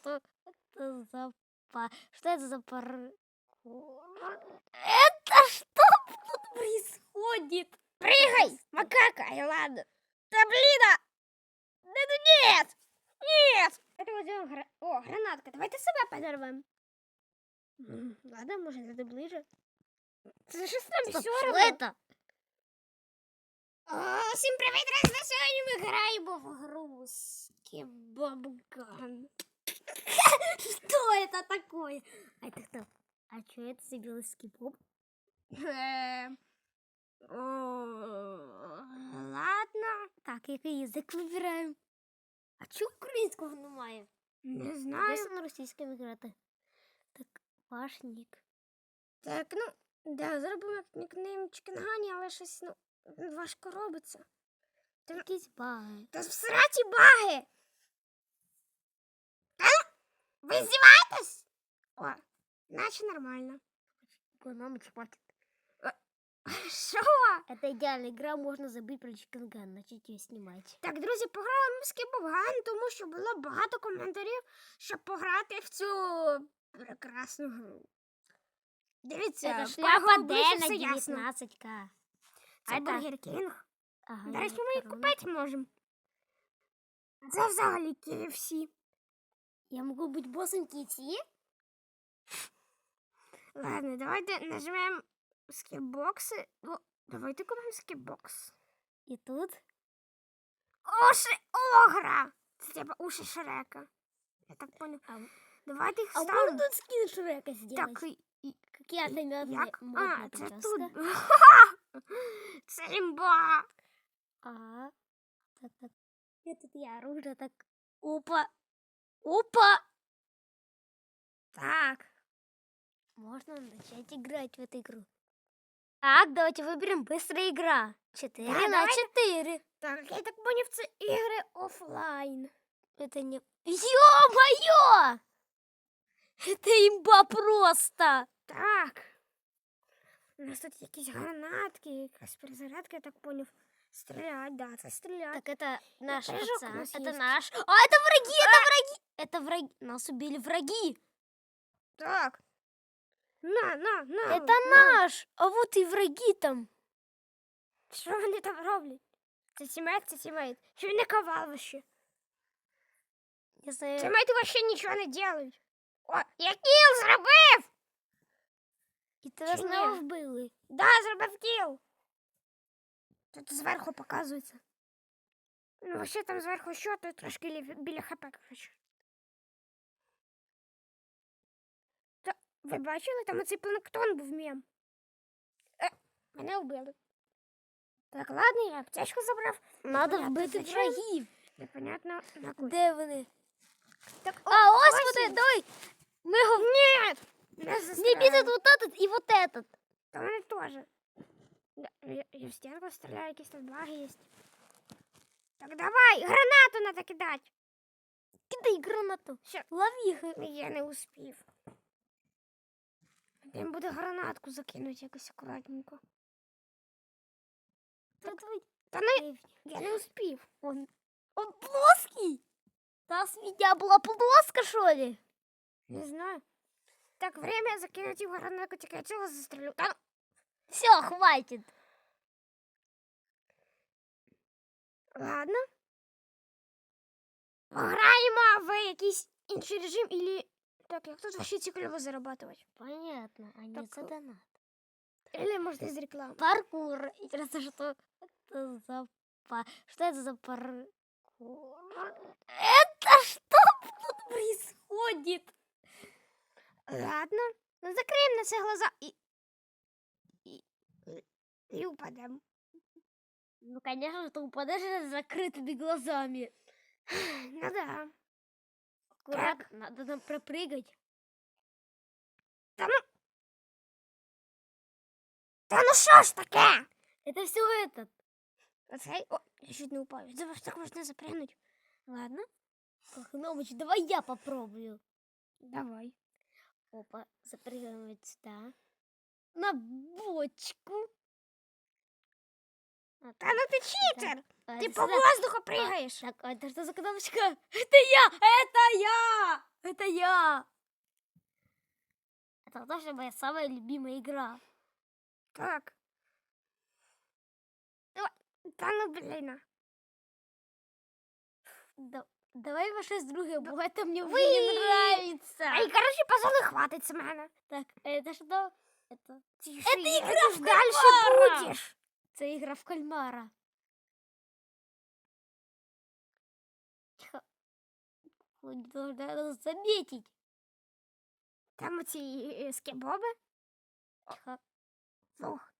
что это за па... Что это за паркур? Это что тут происходит? Прыгай, макака, и ладно. Да блин, а! Да ну нет! Нет! Это вот сделаем гра- О, гранатка, давайте себе подорвем. М, Ладно, может, это ближе. Це ж з нами Стоп, все что равно. это? О, всім привіт, друзі! Сьогодні ми граємо в гру Скибабган. Что это такое? А это кто? А что это за белый скибоб? Ем, о, Ладно, Так, який язик вибираємо? А чого українського немає? не Десь знаю. на російському грати. Так, ваш нік. Так, ну, да, зробимо як нікнейм Чикенгані, але щось, ну, важко робиться. Якісь баги. Та всраті баги! Та ну, ви здіваєтесь? О, наче нормально. Нам хватит. Що? Это идеальная игра, можно забыть про Чиканган, начать ее снимать. Так, друзі, пограли ми в Скібовган, тому що було багато коментарів, щоб пограти в цю прекрасну гру. Дивіться, Это по шляпа голубі Д на все ясно. 19к. Це это- Бургер Кінг. Ага, До речі, ми її корона. купити можемо. Це взагалі KFC. Я могу быть боссом KFC? Ладно, давайте нажмемо скібокси. О, давайте купимо скібокс. И тут? Уші огра! Це типа уші Шрека. Я так понял. А, Давайте їх а можно ставимо. тут скин Шрека сделать? Так, і- і- Какие однометные як? модная А, це прическа. тут. Це імба. Ага. Так, так. И тут я оружие так. Опа. Опа. Так. Можно начать играть в эту игру. Так, давайте выберем быстрая игра. 4 Да, на давай. 4. Так, я так поняв, це ігри офлайн. Это не... Ё-моё! Это имба просто! Так. У нас тут якісь гранатки, якась перезарядка, я так поняв. Стрілять, да, це стрілять. Так это наш прыжок у пацан. нас Это есть. наш. А, это враги, это враги! Это враги. Нас убили враги. Так. На, на, на. Это на. наш. А вот и враги там. Що вони там роблять? Це сімейт, це сімейт. Що він не ковал ще? Не знаю. Сімейти вообще нічого не делають. О, я кіл зробив! И ты Чи ні? знову вбили. Да, зробив кіл. Тут зверху показується. Ну, вообще там зверху що, тут трошки біля хп, коротше. Та, ви бачили, там оцей планктон був мєм. Е, мене вбили. Так, ладно, я аптечку забрав. Надо Непонятно вбити зачем. врагів. Непонятно на кой. Де вони? Так, А, ось ось вони, давай. Ми його... Нет! Не застрял. вот этот і вот этот. Та вони теж. Да, Я, я в стінку стріляю, якісь тут баги є. Так давай, гранату надо кидати. Кидай гранату. Ща. Лови. Я не успів. Їм буде гранатку закинути якось акуратненько. Та давай. Та не, я не успів. Он, он плоский. Та свинья була плоска, що ли? Не знаю. Так, время закинути в гранатку, тільки я цього застрелю. Та, ну, Все, хватит. ладно. Пограємо в якийсь інший режим, или... Так, як тут вообще цікаво зарабатывать? Понятно, а не Так, за донат. Или, может, из рекламы. Паркур. Интересно, что это за па... Что это за паркур? Это что тут происходит? Ладно. Ну, закриємо на це глаза і... І упадемо. Ну, конечно, ты упадешь с закрытыми глазами. Ну да. Аккуратно, надо нам пропрыгать. Та ну що ж таке? Это все этот. Оцей... О, я чуть не. Я думав, що так можна запрягнути. Ладно, Хномыч, давай я попробую. давай. Опа, запрыгаем вот сюда. На бочку. А, Та ну ти читер! а, Ти это по воздуху пригаєш. Так, а это что за кнопочка? Это я! Это я! это я. Это тоже моя самая любимая игра. Так. Давай. Та ну, блін. а. Да- давай ваше з друге, бо это мне уже Вы- не нравится. Ай, коротше, пожалуй, хватить з мене. Так, это что? Это... Тише, Это я игра тут в дальше кальмара. будеш. Это игра в кальмара. Тихо. Ой, Не должна нас заметить. Там оці е, скебоби. Тихо. Фух.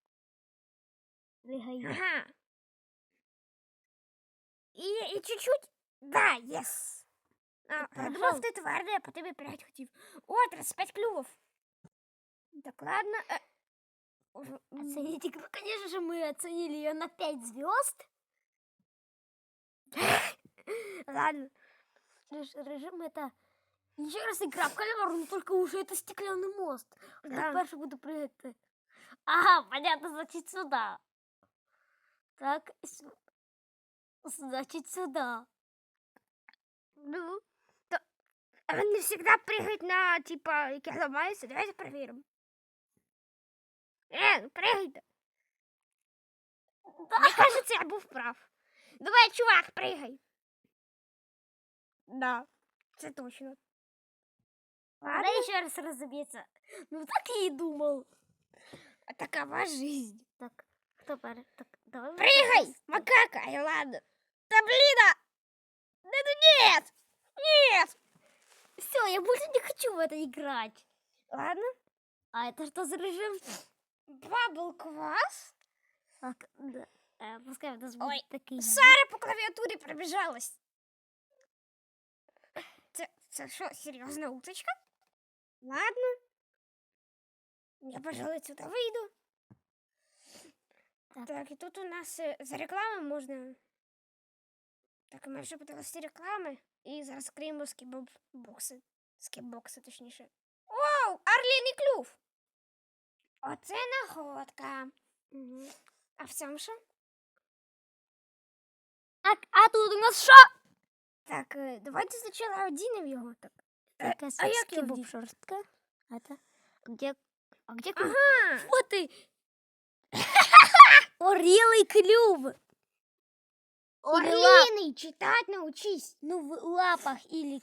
Прыгай. Ага. І, і чуть-чуть. Да, єс. А, я хорошо. думав, ти твердий, а по тобі 5 хотів. О, 35 клювов. Так, ладно. Е, в- м, Оценить игру, конечно же, мы оценили ее на 5 звезд. Ладно. Лишь режим это еще раз игра в кальмар, но только уже это стеклянный мост. Да. Я перше буду прыгать. Ага, понятно, значит сюда. Так, с- значит сюда. Ну, то а він не всегда прыгает на, типа, які ламаються. Давайте перевіримо. Е, ну пригайте. Мені кажется, я був прав. Давай, чувак, пригай. Да, це точно. Она еще раз разобьется. Ну так я и думал. А такова жизнь. Так, кто пар? Так, давай. Прыгай, макака, ай, ладно. Да блин, а! Да ну нет! Нет! Все, я больше не хочу в это играть. Ладно. А это что за режим? Бабл квас? Так, да. Э, пускай у нас Ой, будет такие. Сара по клавіатурі пробіжалась. Це, це що, серйозна уточка? Ладно. Я, пожалуй, сюди вийду. Так. Так, і тут у нас е, за реклами можна. Так, ми вже подивилися реклами. І зараз скриємо скібокси. Скібокси, точніше. Оу, орліний клюв! Оце находка. А в цьому що? Так, а тут у нас что? Так, давайте спочатку одінемо його. Так. Е, Такая а як його скибоп вдіть? шерстка. Это. Где? А где клюв? Ага. Вот ты! Орелый клюв! Орлиный, читать научись. Ну, в лапах или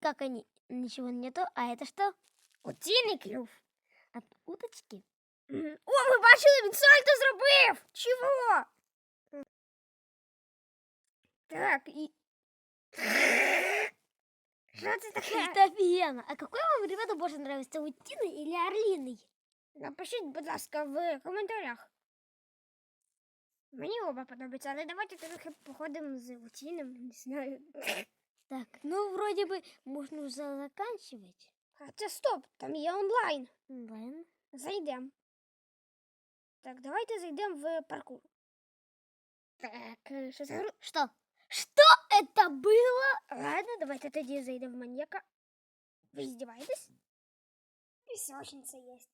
как они? Ничего нету. А это что? Утиний клюв От уточки? Мгм. О, ми бачили, він сальто зробив! Чого? Так, і. Що це таке? Это офигенно. А какой вам, ребята, больше нравится, утиный или орлиный? Напишіть, будь ласка, в коментарях. Мені оба подобаються, але давайте трохи походимо з утіним, не знаю. Так, ну, вроде бы можно уже заканчивать. А це стоп, там є онлайн. Онлайн. Зайдемо. Так, давайте зайдемо в паркур. Так, е, що за гру? Что? Что это было? Ладно, давайте тоді зайдемо в маньяка. Ви издеваетесь? Песочница есть.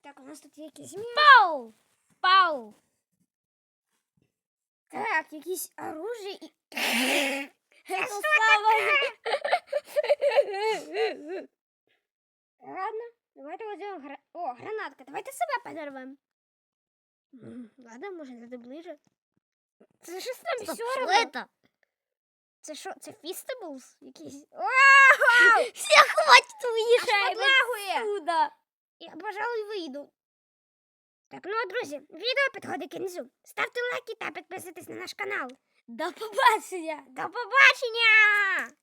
Так, у нас тут є якісь м'я- Пау! Пау! Так, якісь оружие і. Это самое. Ладно, давайте возьмем гра... О, гранатка, давайте себе подорвемо. М, Ладно, може надо ближе. Це щось там Стоп, все равно. это? Це що, це фістеблс? Якісь. Вау! Все, хватит Аж уезжай подлагує! отсюда. Я, пожалуй, вийду. Так, ну а друзі, відео підходить кінцю. Ставте лайки та підписуйтесь на наш канал. До побачення. До побачення!